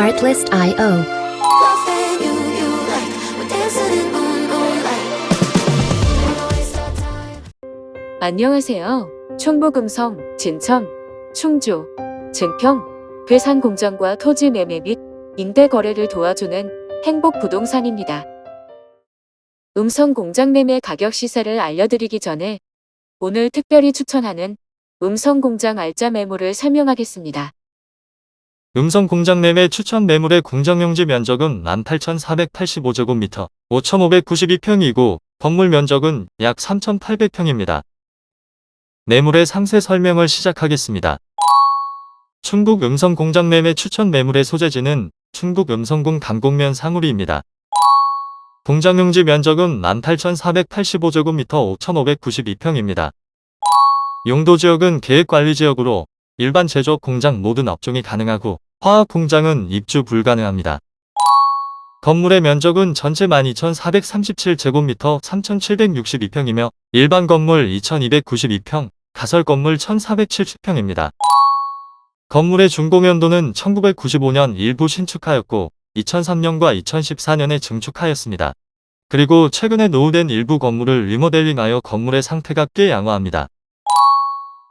Our time. 안녕하세요. 충북음성, 진천, 충주, 증평, 괴산 공장과 토지 매매 및 임대 거래를 도와주는 행복 부동산입니다. 음성 공장 매매 가격 시세를 알려드리기 전에 오늘 특별히 추천하는 음성 공장 알짜 매물을 설명하겠습니다. 음성 공장 매매 추천 매물의 공정용지 면적은 18,485제곱미터, 5,592평이고 건물 면적은 약 3,800평입니다. 매물의 상세 설명을 시작하겠습니다. 충북 음성 공장 매매 추천 매물의 소재지는 충북 음성군 강곡면 상우리입니다. 공장용지 면적은 18,485제곱미터 5,592평입니다. 용도 지역은 계획관리지역으로 일반 제조업 공장 모든 업종이 가능하고 화학 공장은 입주 불가능합니다. 건물의 면적은 전체 12,437제곱미터 3,762평이며 일반 건물 2,292평, 가설 건물 1,470평입니다. 건물의 준공연도는 1995년 일부 신축하였고 2003년과 2014년에 증축하였습니다. 그리고 최근에 노후된 일부 건물을 리모델링하여 건물의 상태가 꽤 양호합니다.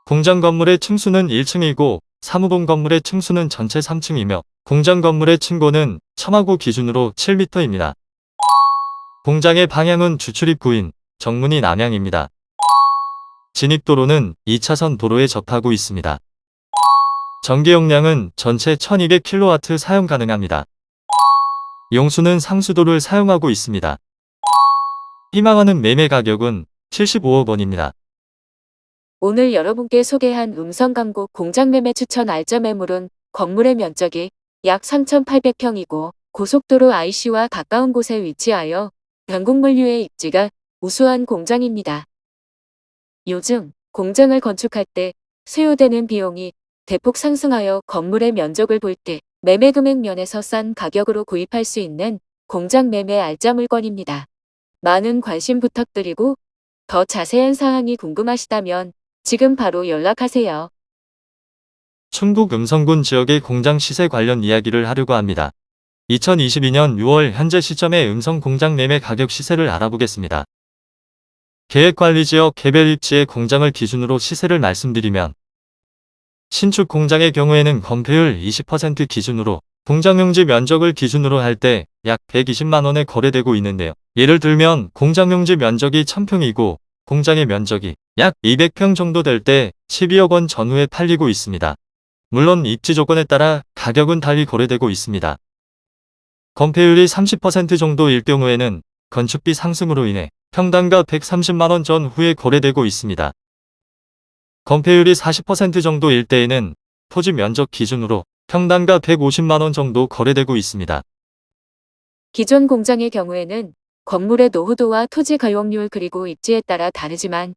공장 건물의 층수는 1층이고 사무본 건물의 층수는 전체 3층이며 공장 건물의 층고는 첨하고 기준으로 7m입니다. 공장의 방향은 주출입구인 정문이 남향입니다. 진입도로는 2차선 도로에 접하고 있습니다. 전기 용량은 전체 1200kW 사용 가능합니다. 용수는 상수도를 사용하고 있습니다. 희망하는 매매 가격은 75억 원입니다. 오늘 여러분께 소개한 음성 강곡 공장 매매 추천 알짜 매물은 건물의 면적이 약 3,800평이고 고속도로 IC와 가까운 곳에 위치하여 변곡물류의 입지가 우수한 공장입니다. 요즘 공장을 건축할 때 소요되는 비용이 대폭 상승하여 건물의 면적을 볼 때 매매 금액 면에서 싼 가격으로 구입할 수 있는 공장 매매 알짜 물건입니다. 많은 관심 부탁드리고 더 자세한 사항이 궁금하시다면 지금 바로 연락하세요. 충북 음성군 지역의 공장 시세 관련 이야기를 하려고 합니다. 2022년 6월 현재 시점의 음성 공장 매매 가격 시세를 알아보겠습니다. 계획관리지역 개별 입지의 공장을 기준으로 시세를 말씀드리면 신축 공장의 경우에는 건폐율 20% 기준으로 공장용지 면적을 기준으로 할 때 약 120만원에 거래되고 있는데요. 예를 들면 공장용지 면적이 1000평이고 공장의 면적이 약 200평 정도 될 때 12억 원 전후에 팔리고 있습니다. 물론 입지 조건에 따라 가격은 달리 거래되고 있습니다. 건폐율이 30% 정도일 경우에는 건축비 상승으로 인해 평당가 130만원 전후에 거래되고 있습니다. 건폐율이 40% 정도일 때에는 토지 면적 기준으로 평당가 150만원 정도 거래되고 있습니다. 기존 공장의 경우에는 건물의 노후도와 토지 가용률 그리고 입지에 따라 다르지만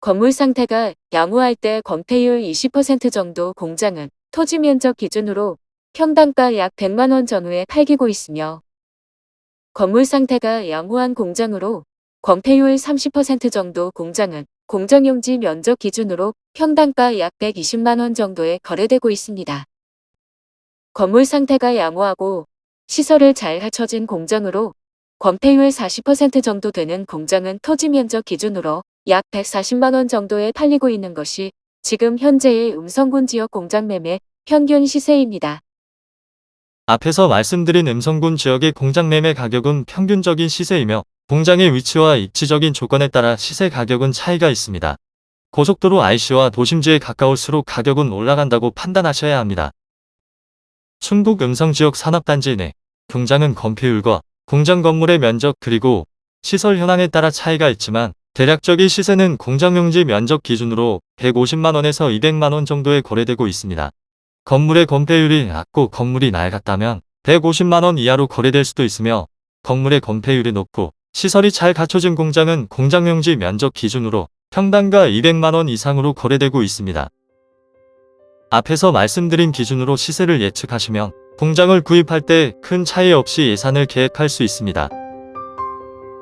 건물 상태가 양호할 때 건폐율 20% 정도 공장은 토지 면적 기준으로 평당가 약 100만 원 전후에 팔기고 있으며 건물 상태가 양호한 공장으로 건폐율 30% 정도 공장은 공장용지 면적 기준으로 평당가 약 120만 원 정도에 거래되고 있습니다. 건물 상태가 양호하고 시설을 잘 갖춰진 공장으로 건폐율 40% 정도 되는 공장은 토지 면적 기준으로 약 140만 원 정도에 팔리고 있는 것이 지금 현재의 음성군 지역 공장 매매 평균 시세입니다. 앞에서 말씀드린 음성군 지역의 공장 매매 가격은 평균적인 시세이며 공장의 위치와 입지적인 조건에 따라 시세 가격은 차이가 있습니다. 고속도로 IC와 도심지에 가까울수록 가격은 올라간다고 판단하셔야 합니다. 충북 음성 지역 산업단지 내 공장은 건폐율과 공장 건물의 면적 그리고 시설 현황에 따라 차이가 있지만 대략적인 시세는 공장용지 면적 기준으로 150만원에서 200만원 정도에 거래되고 있습니다. 건물의 건폐율이 낮고 건물이 낡았다면 150만원 이하로 거래될 수도 있으며 건물의 건폐율이 높고 시설이 잘 갖춰진 공장은 공장용지 면적 기준으로 평당가 200만원 이상으로 거래되고 있습니다. 앞에서 말씀드린 기준으로 시세를 예측하시면 공장을 구입할 때 큰 차이 없이 예산을 계획할 수 있습니다.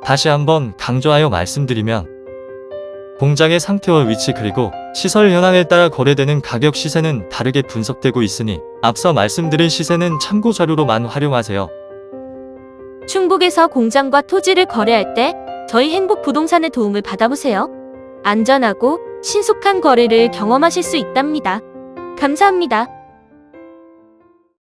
다시 한번 강조하여 말씀드리면 공장의 상태와 위치 그리고 시설 현황에 따라 거래되는 가격 시세는 다르게 분석되고 있으니 앞서 말씀드린 시세는 참고 자료로만 활용하세요. 충북에서 공장과 토지를 거래할 때 저희 행복 부동산의 도움을 받아보세요. 안전하고 신속한 거래를 경험하실 수 있답니다. 감사합니다.